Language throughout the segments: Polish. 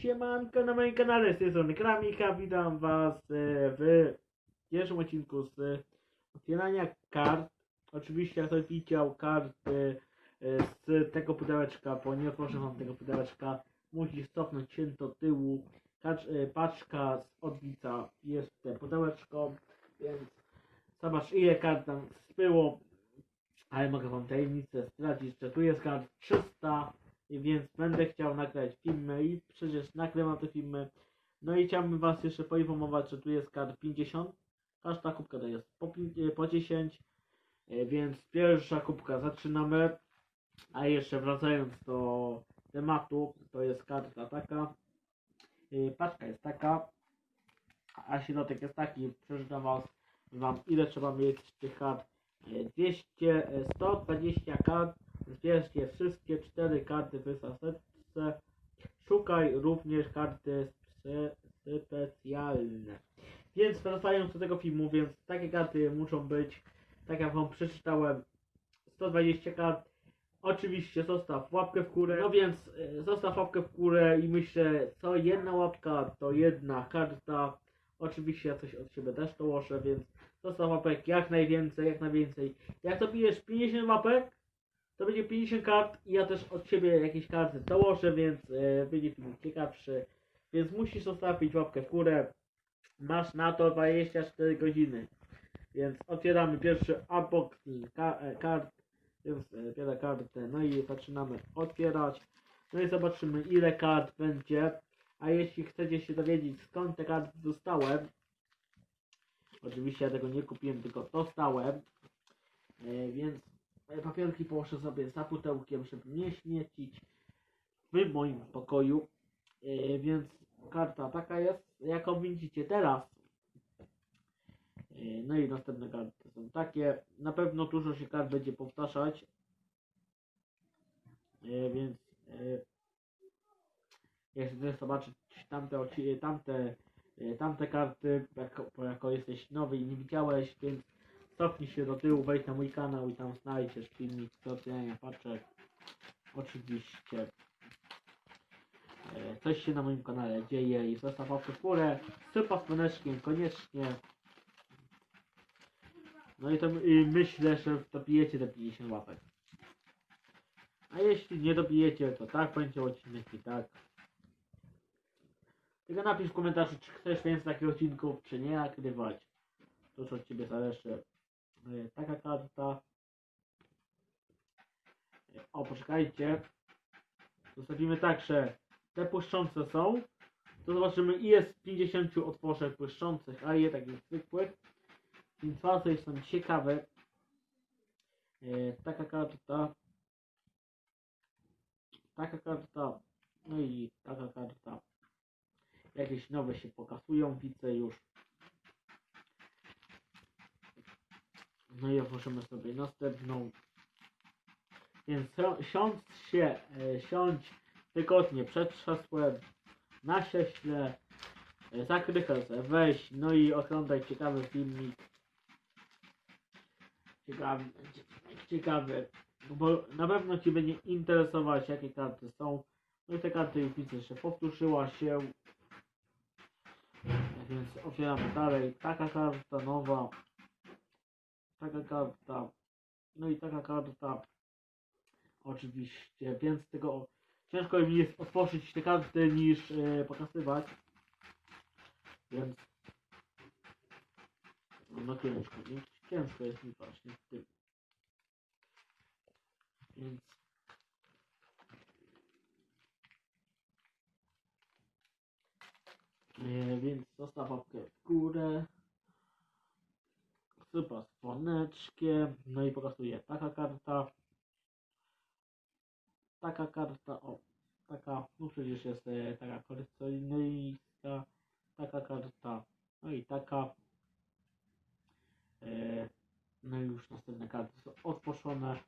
Siemanko na moim kanale, z tej strony Kramika, witam was e, w pierwszym odcinku z otwierania kart. Oczywiście jak ktoś widział karty e, z tego pudełeczka, bo nie otworzę wam tego pudełeczka, musi cofnąć się do tyłu. E, paczka z odbica jest pudełeczko, więc zobacz ile kart tam było, ale mogę wam tajemnicę zdradzić, że tu jest kart 300 więc będę chciał nagrać filmy i przecież nagrywam te filmy. No i chciałbym Was jeszcze poinformować, że tu jest kart 50. Każda kubka to jest po, e, po 10, e, więc pierwsza kubka zaczynamy. A jeszcze wracając do tematu, to jest karta taka. E, Paczka jest taka, a środek jest taki. Przeczytam was, Wam ile trzeba mieć tych kart. E, 200, e, 120 kart Zbierzcie wszystkie cztery karty w zasadzce. Szukaj również karty spe- specjalne. Więc wracając do tego filmu, więc takie karty muszą być, tak jak wam przeczytałem, 120 kart. Oczywiście zostaw łapkę w górę. No więc e, zostaw łapkę w górę i myślę, co jedna łapka to jedna karta. Oczywiście ja coś od siebie też dołożę, więc zostaw łapek jak najwięcej, jak najwięcej. Jak to pijesz 50 łapek, to będzie 50 kart i ja też od siebie jakieś karty dołożę, więc e, będzie film ciekawszy. Więc musisz zostawić łapkę w górę. Masz na to 24 godziny. Więc otwieramy pierwszy unboxing ka e, kart. Więc e, biorę kartę. No i zaczynamy otwierać. No i zobaczymy ile kart będzie. A jeśli chcecie się dowiedzieć skąd te karty dostałem. Oczywiście ja tego nie kupiłem, tylko dostałem. Więc papierki położę sobie za pudełkiem, żeby nie śmiecić w moim pokoju. E, więc karta taka jest, jaką widzicie teraz. E, no i następne karty są takie. Na pewno dużo się kart będzie powtarzać. E, więc e, jeśli chcesz zobaczyć tamte, tamte, e, tamte karty, jako, jako jesteś nowy i nie widziałeś, więc Cofnij się do tyłu, wejdź na mój kanał i tam znajdziesz filmik z oceniania paczek. Oczywiście. E, Coś się na moim kanale dzieje i zostaw łapkę w górę. Sypa z dzwoneczkiem koniecznie. No i to i myślę, że dobijecie te 50 łapek. A jeśli nie dobijecie, to tak będzie odcinek i tak. Tylko napisz w komentarzu, czy chcesz więcej takich odcinków, czy nie nagrywać. To już od ciebie zależy. E, taka karta. E, O, poczekajcie. Zostawimy tak, że te błyszczące są. To zobaczymy ile z 50 otworzę błyszczących, a ile takich zwykłych. Więc bardzo jestem ciekawy. E, taka karta. Taka karta. No i taka karta. Jakieś nowe się pokazują, widzę już. No i otworzymy sobie następną. Więc si- siądź się, e, siądź wygodnie przed krzesłem, na sieśle, e, zakryj se, weź, no i oglądaj ciekawy filmik. Ciekawy, cie- ciekawy, bo na pewno Ci będzie interesować jakie karty są. No i te karty już widzę, że powtórzyła się. Więc otwieramy dalej. Taka karta nowa taka karta, no i taka karta, oczywiście, więc tego ciężko mi jest otworzyć te karty niż e, pokazywać, więc no ciężko, więc ciężko jest mi właśnie z tym, więc e, więc zostaw w górę sypa z dzwoneczkiem, no i pokazuje taka karta, taka karta, o, taka, no przecież jest e, taka kolekcjonistka, taka karta, no i taka, e, no i już następne karty są otworzone,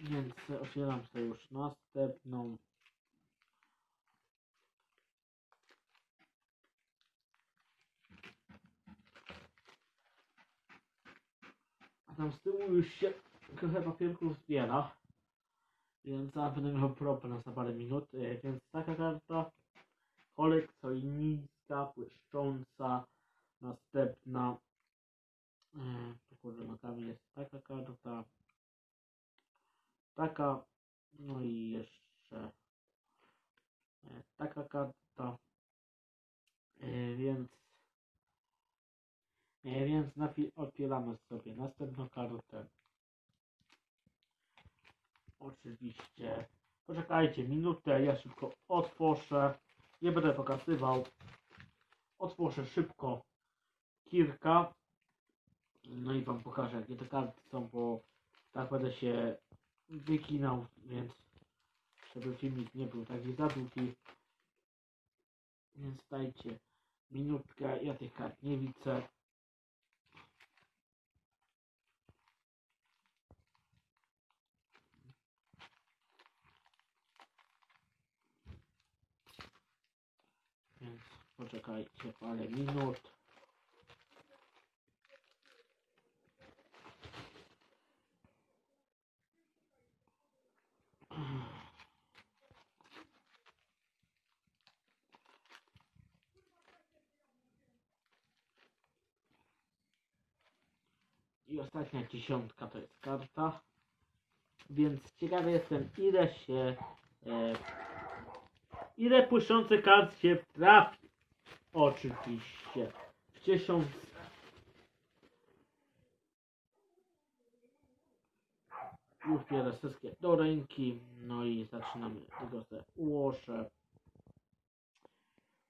więc otwieram sobie już następną. Tam z tyłu już się trochę papierków zbiera. Więc ja będę miał problem za parę minut. E, Więc taka karta kolekcjonistka, błyszcząca. Następna. E, kurde nogami jest taka karta. Taka. No i jeszcze e, taka karta. Więc więc otwieramy sobie następną kartę. Oczywiście. Poczekajcie minutę, ja szybko otworzę. Nie będę pokazywał. Otworzę szybko kilka. No i wam pokażę jakie te karty są, bo tak będę się wyginał, więc żeby filmik nie był taki za długi. Więc dajcie minutkę, ja tych kart nie widzę. Więc poczekajcie parę minut. I ostatnia dziesiątka to jest karta. Więc ciekawy jestem ile się e, ile puszczących kart się trafi. Oczywiście. W tysiąc. Już biorę wszystkie do ręki. No i zaczynamy. Tego sobie ułożę.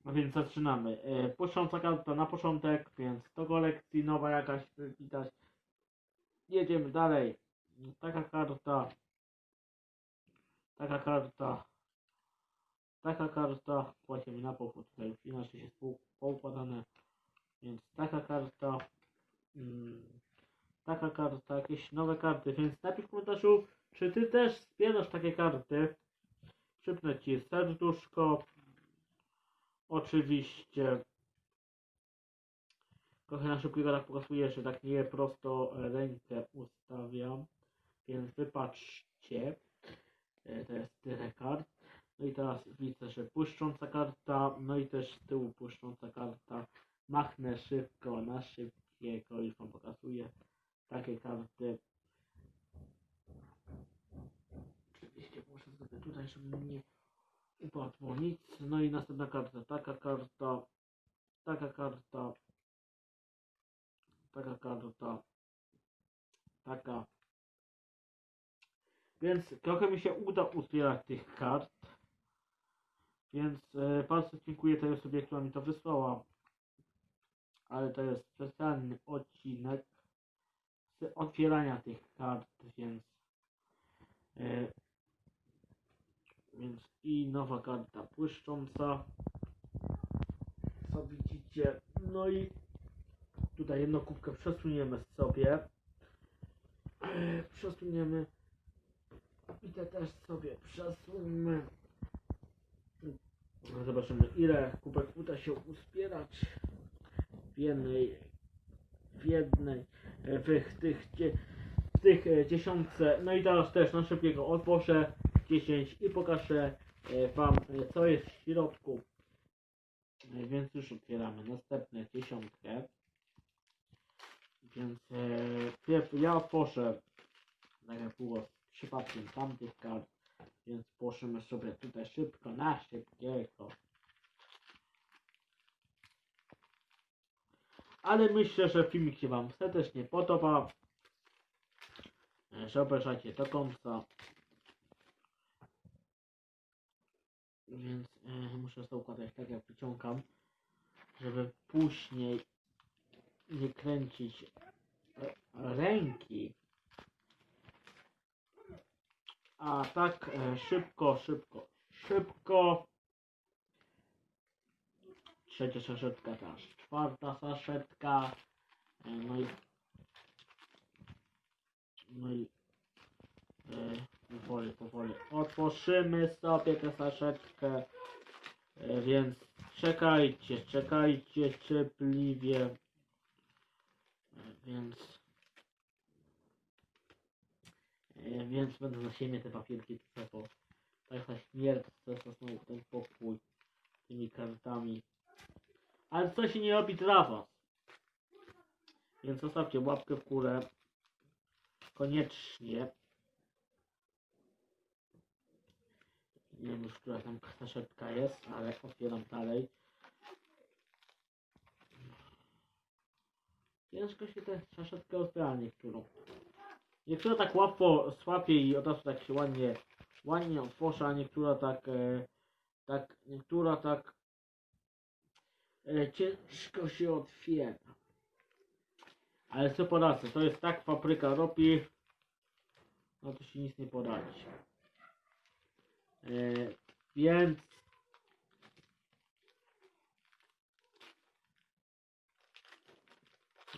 No więc zaczynamy. E, puszcząca karta na początek, więc do kolekcji nowa jakaś widać. Jedziemy dalej. Taka karta. Taka karta. Taka karta. Płacimy na pochód. Tutaj już inaczej jest poukładane. Więc taka karta. Mm, taka karta. Jakieś nowe karty. Więc napisz w komentarzu, czy ty też wspierasz takie karty. Przypnę ci serduszko. Oczywiście. Trochę na szybko tak pokazuję, że tak nie prosto rękę ustawiam. Więc wypatrzcie. E, To jest tyle kart. No i teraz widzę, że puszcząca karta, no i też z tyłu puszcząca karta. Machnę szybko na szybkiego i wam pokazuję takie karty. Oczywiście muszę sobie tutaj, żeby nie upadło nic. No i następna karta, taka karta, taka karta, taka karta, taka. Więc trochę mi się uda uzbierać tych kart. Więc e, bardzo dziękuję tej osobie, która mi to wysłała. Ale to jest specjalny odcinek z otwierania tych kart, więc e, więc i nowa karta błyszcząca. Co widzicie? No i tutaj jedną kubkę przesuniemy sobie. Przesuniemy. I te też sobie przesuńmy. No, Zobaczymy ile kubek uda się uzbierać w jednej, w jednej, e, w tych, w tych e, dziesiątce. No i teraz też na szybkiego otworzę 10 i pokażę e, Wam co jest w środku. E, Więc już otwieramy następne dziesiątkę. Więc ja otworzę tak jak było przypadkiem tamtych kart. Więc poszemy sobie tutaj szybko na szybkiego. Ale myślę, że filmik się Wam serdecznie podoba. Że obejrzacie do końca. Więc e, muszę to układać tak jak wyciągam, żeby później nie kręcić e, ręki. A tak e, szybko, szybko, szybko. Trzecia saszetka teraz, czwarta saszetka. E, no i no i e, powoli, powoli otworzymy sobie tę saszetkę. Więc czekajcie, czekajcie cierpliwie. Więc E, więc będę na siebie te papierki tutaj, bo taka śmierć, to znowu ten pokój tymi kartami. Ale to się nie robi dla was. Więc zostawcie łapkę w górę. Koniecznie. Nie wiem już, która tam kaszetka jest, ale otwieram dalej. Ciężko się tę kaszetkę otwiera niektórą. Niektóra tak łatwo słapie i od razu tak się ładnie, ładnie otworzy, a niektóra tak, e, tak, niektóra tak e, ciężko się otwiera. Ale co poradzę, to jest tak papryka robi, no to się nic nie poradzi. E, więc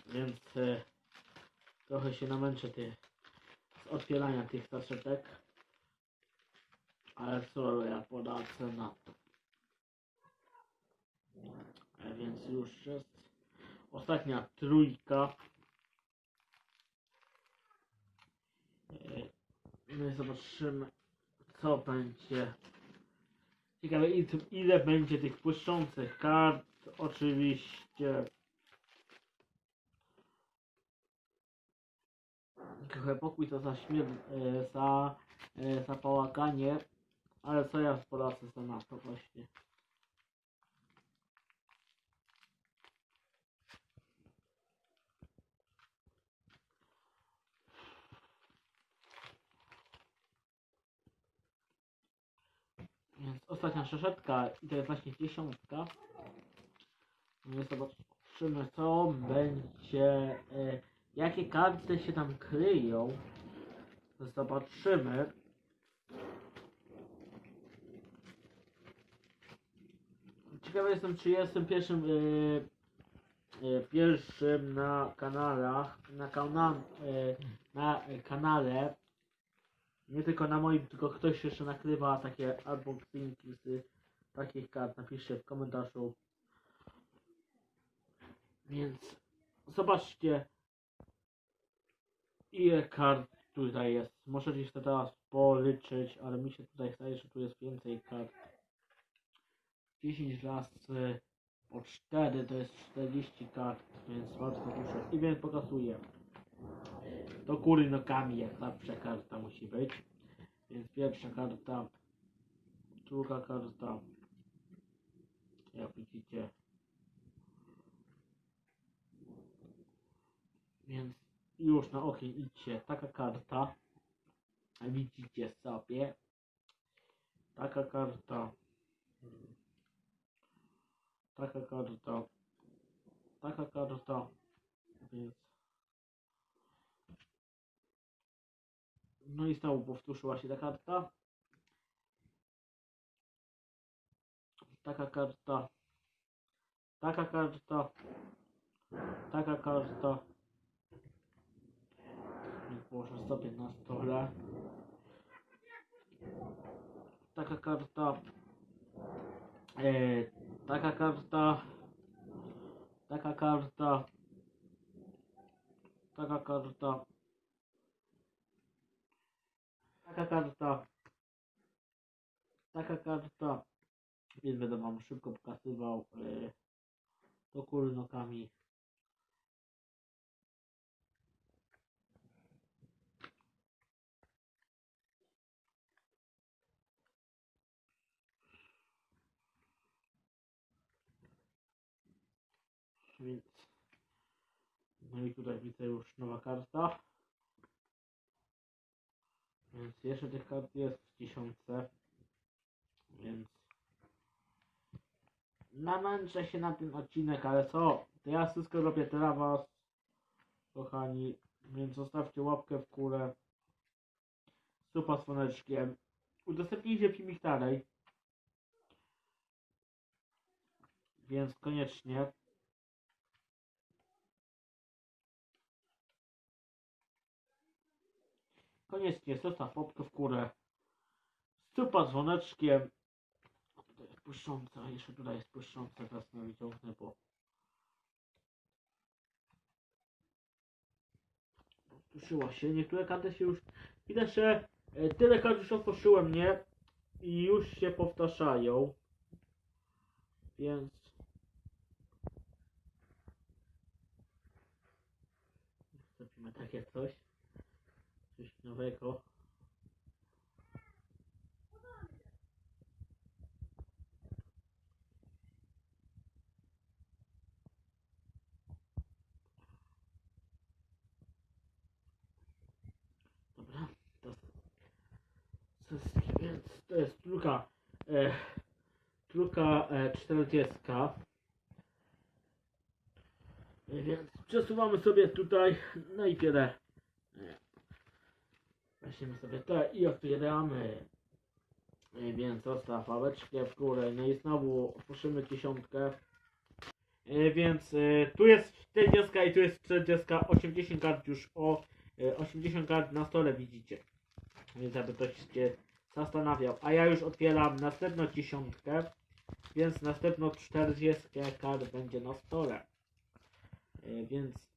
więc e, trochę się namęczę ty, otwierania tych kaszetek. Ale co ja poradzę na to. E, więc już jest ostatnia trójka. E, No i zobaczymy, co będzie. Ciekawe, ile będzie tych błyszczących kart. Oczywiście. Pokój to za śmier... e, za, e, za pałakanie. Ale co ja poradzę za na to właśnie. Więc ostatnia szeszetka i to jest właśnie dziesiątka. No zobaczymy co będzie, e, jakie karty się tam kryją. Zobaczymy. Ciekawy jestem, czy jestem pierwszym, e, e, pierwszym na kanałach, na, kana, e, na kanale nie tylko na moim, tylko ktoś jeszcze nakrywa takie unboxingi z takich kart. Napiszcie w komentarzu. Więc zobaczcie ile kart tutaj jest. Możecie się teraz policzyć, ale mi się tutaj zdaje, że tu jest więcej kart. 10 razy po 4 to jest 40 kart, więc bardzo dużo. I więc pokazuję. Do góry nogami jak zawsze karta musi być. Więc pierwsza karta, druga karta, jak widzicie. Więc już na ogień idźcie taka karta. Widzicie sobie. Taka karta. Taka karta. Taka karta. Więc No i znowu powtórzyła się ta karta. Taka karta. Taka karta. Taka karta. Sobie na stole. Taka karta. E, taka karta. Taka karta. Taka karta. Taka karta. Taka karta. Więc będę wam szybko pokazywał yy, do góry Więc no i tutaj widzę już nowa karta. Więc jeszcze tych kart jest w tysiące. Więc namęczę się na ten odcinek, ale co? To ja wszystko robię dla was, kochani. Więc zostawcie łapkę w górę. Supa słoneczkiem. Udostępnijcie filmik dalej. Więc koniecznie. Koniecznie zostaw łapkę w górę. Stupa dzwoneczkiem. Tutaj jest błyszcząca, jeszcze tutaj jest błyszcząca, teraz nie wyciągnę, bo tuszyła się. Niektóre karty się już Widać, że tyle kart już otworzyłem, nie? I już się powtarzają. Więc... Zrobimy takie coś. Coś nowego. Dobra, to, to jest, to e, e, 40. E, Więc przesuwamy sobie tutaj najpierw e, weźmiemy sobie te i otwieramy. E, Więc zostaw pałeczkę w górę, no i znowu otworzymy dziesiątkę. E, Więc e, tu jest 40 i tu jest 40, 80 kart już o e, 80 kart na stole widzicie. Więc aby ktoś się zastanawiał. A ja już otwieram następną dziesiątkę, więc następną 40 kart będzie na stole. Więc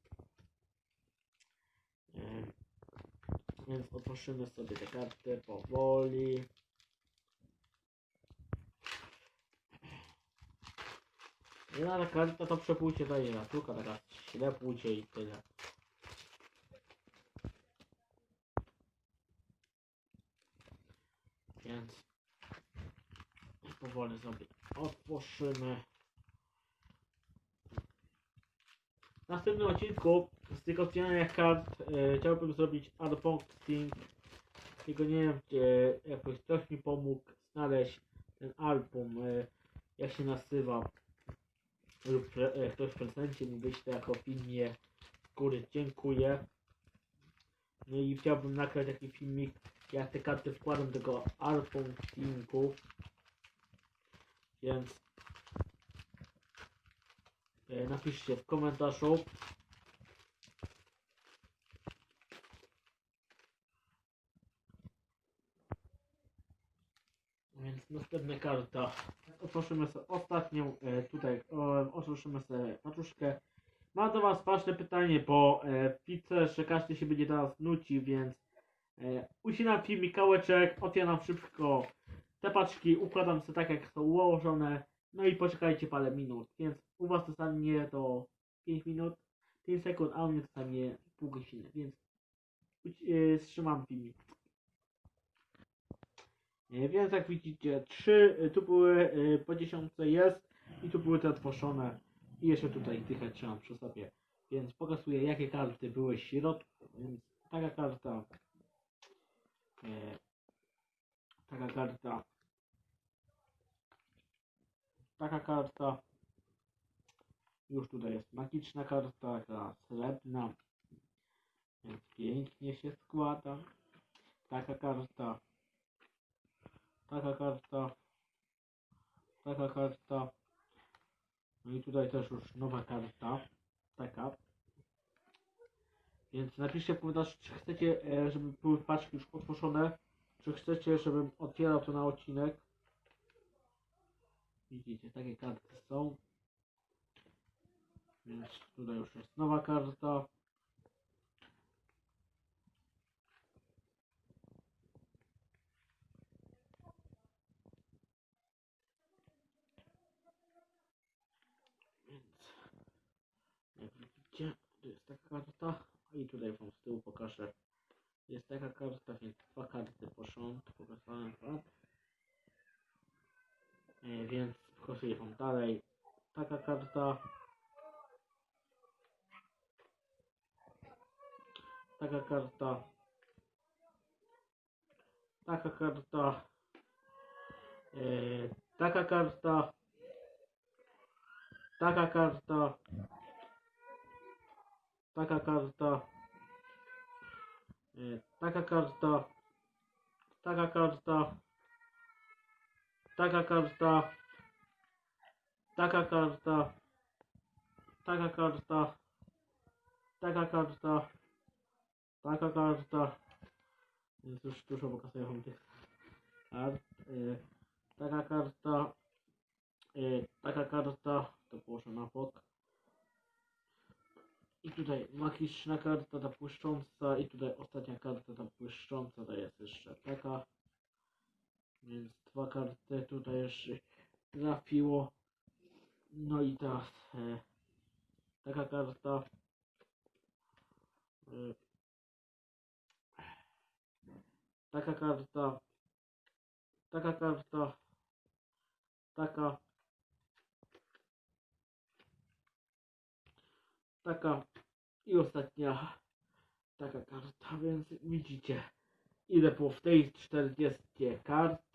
więc otworzymy sobie te karty powoli. Jedna ta karta to przepójcie daje na tylko taka ślepujcie i tyle. Więc powoli sobie otworzymy. W następnym odcinku z tych otwierania kart e, chciałbym zrobić unboxing. Tylko nie wiem, czy jakoś ktoś mi pomógł znaleźć ten album, e, jak się nazywa. Lub pre, e, ktoś w prezencie mi wyśle jako. Z góry dziękuję. No i chciałbym nagrać taki filmik, jak te karty wkładam do tego unboxingu. Więc e, napiszcie w komentarzu. Więc następna karta. Otworzymy sobie ostatnią e, tutaj. E, otworzymy sobie paczuszkę. Mam do Was ważne pytanie, bo e, widzę, że każdy się będzie teraz nudził, więc e, ucinam filmik kałeczek, otwieram szybko te paczki, układam sobie tak jak są ułożone, no i poczekajcie parę minut, więc u Was zajmie to 5 minut, 5 sekund, a u mnie zajmie pół godziny, więc e, wstrzymam filmik. E, Więc jak widzicie, trzy e, tu były e, po dziesiątce jest i tu były te otworzone i jeszcze tutaj dychę trzymam przy sobie. Więc pokazuję jakie karty były w środku. Więc taka karta. E, taka karta. Taka karta. Już tutaj jest magiczna karta, taka srebrna. Więc pięknie się składa. Taka karta. Taka karta. Taka karta. No i tutaj też już nowa karta. Taka. Więc napiszcie w czy chcecie, e, żeby były paczki już otworzone, czy chcecie, żebym otwierał to na odcinek. Widzicie, takie karty są. Więc tutaj już jest nowa karta. Więc jak widzicie, to jest taka karta. I tutaj wam z tyłu pokażę. Jest taka karta, więc dwa karty po rząd. Pokazałem wam. E, więc pokazuję wam dalej. Taka karta. Taka karta. Taka karta. Taka karta. Taka karta. Taka karta. Taka karta. Taka karta. Taka karta. Taka karta. Taka karta. Taka karta. Taka karta. Już dużo pokazuję wam tych kart. E, taka karta. E, taka karta. To położę na bok. I tu tutaj magiczna karta ta błyszcząca i tutaj ostatnia karta ta błyszcząca to jest jeszcze taka. Więc dwa karty tutaj jeszcze trafiło. No i teraz e, taka karta. E, taka karta. Taka karta. Taka. Taka. I ostatnia taka karta, więc widzicie ile było w tej 40 kart.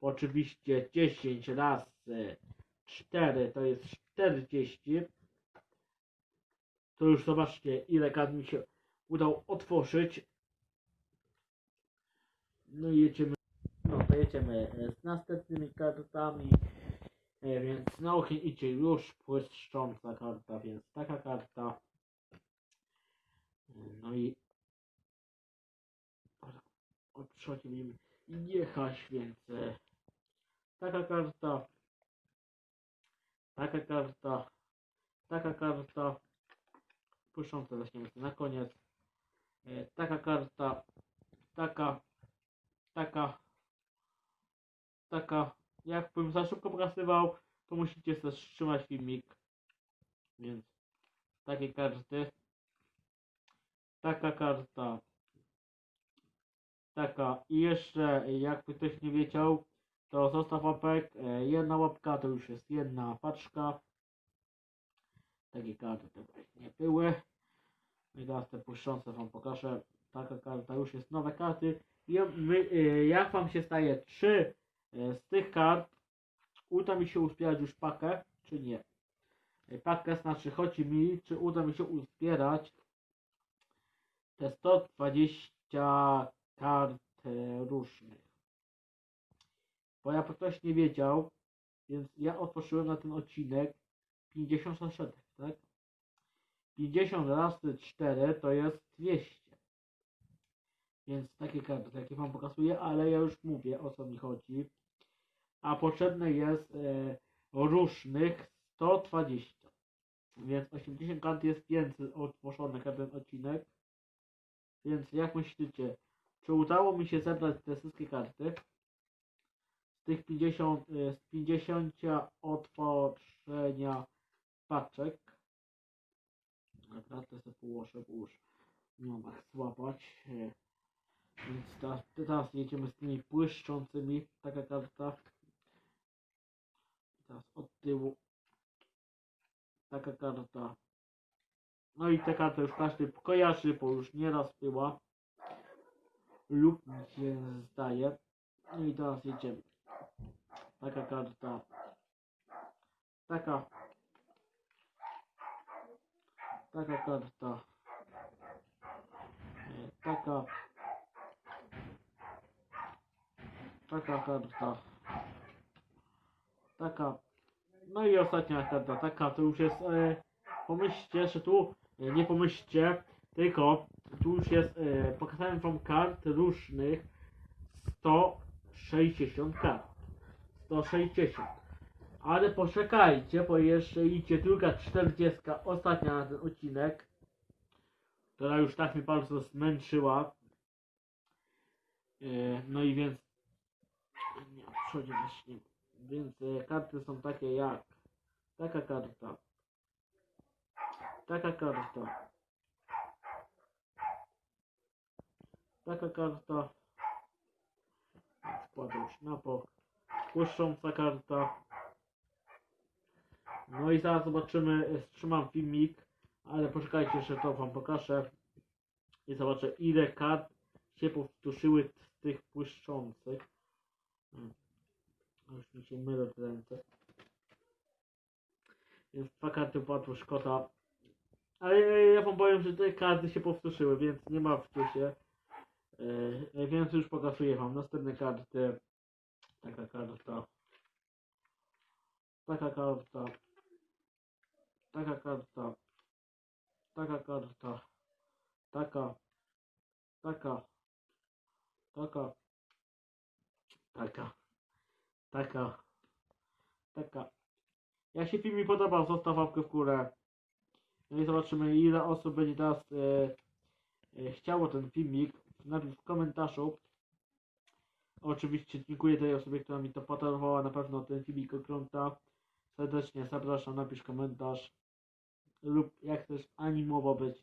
Oczywiście 10 razy 4 to jest 40. To już zobaczcie ile kart mi się udało otworzyć. No i jedziemy, no to jedziemy e, z następnymi kartami. E, Więc na ogień idzie już błyszcząca karta, więc taka karta. No i od przodu będziemy jechać, więc e, taka karta, taka karta, taka karta, zaczniemy sobie na koniec. E, Taka karta, taka, taka, taka. Jakbym za szybko pokazywał, to musicie zatrzymać filmik. Więc takie karty. Taka karta. Taka. I jeszcze, jakby ktoś nie wiedział, to zostaw łapek. E, Jedna łapka to już jest jedna paczka. Takie karty to nie były. I teraz te puszczące wam pokażę. Taka karta już jest nowe karty. Ja- my, e, jak wam się staje trzy e, z tych kart, uda mi się uzbierać już pakę, czy nie? Pakę znaczy chodzi mi, czy uda mi się uzbierać te 120 kart różnych. Bo ja ktoś nie wiedział, więc ja otworzyłem na ten odcinek 50 saszetek, tak? 50 razy 4 to jest 200. Więc takie karty, jakie wam pokazuję, ale ja już mówię o co mi chodzi. A potrzebne jest e, różnych 120. Więc 80 kart jest więcej otworzonych na ten odcinek. Więc jak myślicie, czy udało mi się zebrać te wszystkie karty? Tych 50, e, z 50 otworzenia paczek. Naprawdę sobie położę, bo już nie mam jak złapać. e, Więc teraz, teraz jedziemy z tymi błyszczącymi. Taka karta. Teraz od tyłu. Taka karta. No i ta karta już każdy kojarzy, bo już nieraz była. Lub mi się zdaje. No i teraz jedziemy. Taka karta. Taka. Taka karta. Taka. Taka karta. Taka. No i ostatnia karta. Taka to już jest. E, pomyślcie, że tu. E, nie pomyślcie, tylko tu już jest. E, pokazałem wam kart różnych. 160 kart. 160. Ale poczekajcie, bo jeszcze idzie druga 40, ostatnia na ten odcinek, która już tak mnie bardzo zmęczyła. E, No i więc nie, przodzie właśnie. Więc e, karty są takie jak taka karta, taka karta, taka karta, wkładę już na bok, błyszcząca karta. No i zaraz zobaczymy, e, wstrzymam filmik, ale poczekajcie, że to wam pokażę i zobaczę ile kart się powtórzyły z tych błyszczących. Hmm. Już mi się mylą te ręce. Więc dwa karty padło, szkoda. Ale e, ja wam powiem, że te karty się powtórzyły, więc nie martwcie się. E, więc już pokazuję wam następne karty. Taka karta. Taka karta. Taka karta. Taka karta. Taka. Taka. Taka. Taka. Taka. Taka. Jak się film mi podobał, zostaw łapkę w górę. No i zobaczymy ile osób będzie teraz e, e, chciało ten filmik. Napisz w komentarzu. Oczywiście dziękuję tej osobie, która mi to podarowała na pewno ten filmik ogląda. Serdecznie zapraszam, napisz komentarz. Lub jak chcesz animowo być,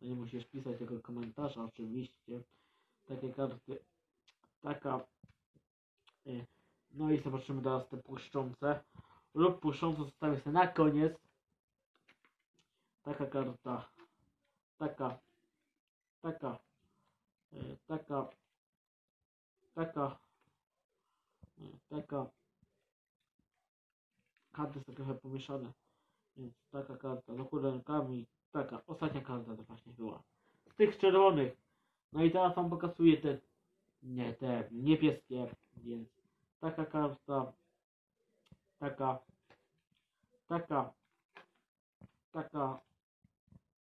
to nie musisz pisać tego komentarza oczywiście. Takie karty. Taka. e, No i zobaczymy teraz te puszczące. Lub puszczące zostawię sobie na koniec. Taka karta. Taka. Taka. e, Taka. Taka. e, Taka. Karty są trochę pomieszane. Więc taka karta. Do góry rękami. Taka. Ostatnia karta to właśnie była. Z tych czerwonych. No i teraz wam pokazuję te. Nie, te niebieskie. Więc taka karta. Taka. Taka. Taka.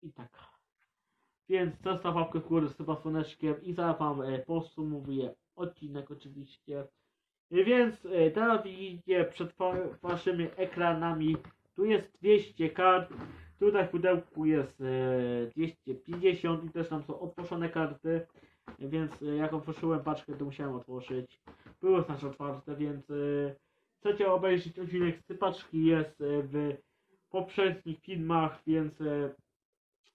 I taka. Więc zostaw łapkę w górę z chyba słoneczkiem i zaraz wam e, podsumowuję odcinek oczywiście. E, Więc e, teraz widzicie przed wa- waszymi ekranami tu jest 200 kart, tutaj w pudełku jest e, 250 i też tam są otworzone karty. E, Więc e, jak otworzyłem paczkę to musiałem otworzyć. Były znaczy otwarte, więc e, chcecie obejrzeć odcinek z paczki jest e, w poprzednich filmach, więc e,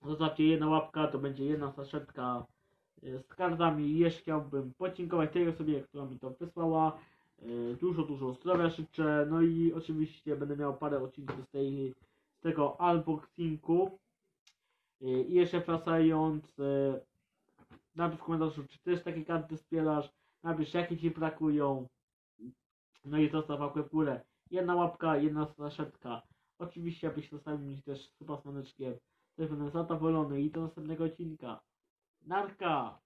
Zostawcie jedna łapka, to będzie jedna saszetka e, z kartami. Jeszcze chciałbym podziękować tej osobie, która mi to wysłała. E, Dużo, dużo zdrowia życzę. No i oczywiście będę miał parę odcinków z, tej, z tego unboxingu. E, I jeszcze wracając, e, napisz w komentarzu, czy też takie karty wspierasz. Napisz, jakie ci brakują. No i zostaw łapkę w górę. Jedna łapka, jedna saszetka. Oczywiście, abyś zostawił mi też suba słoneczkiem. Też będę zadowolony i do następnego odcinka. なるか。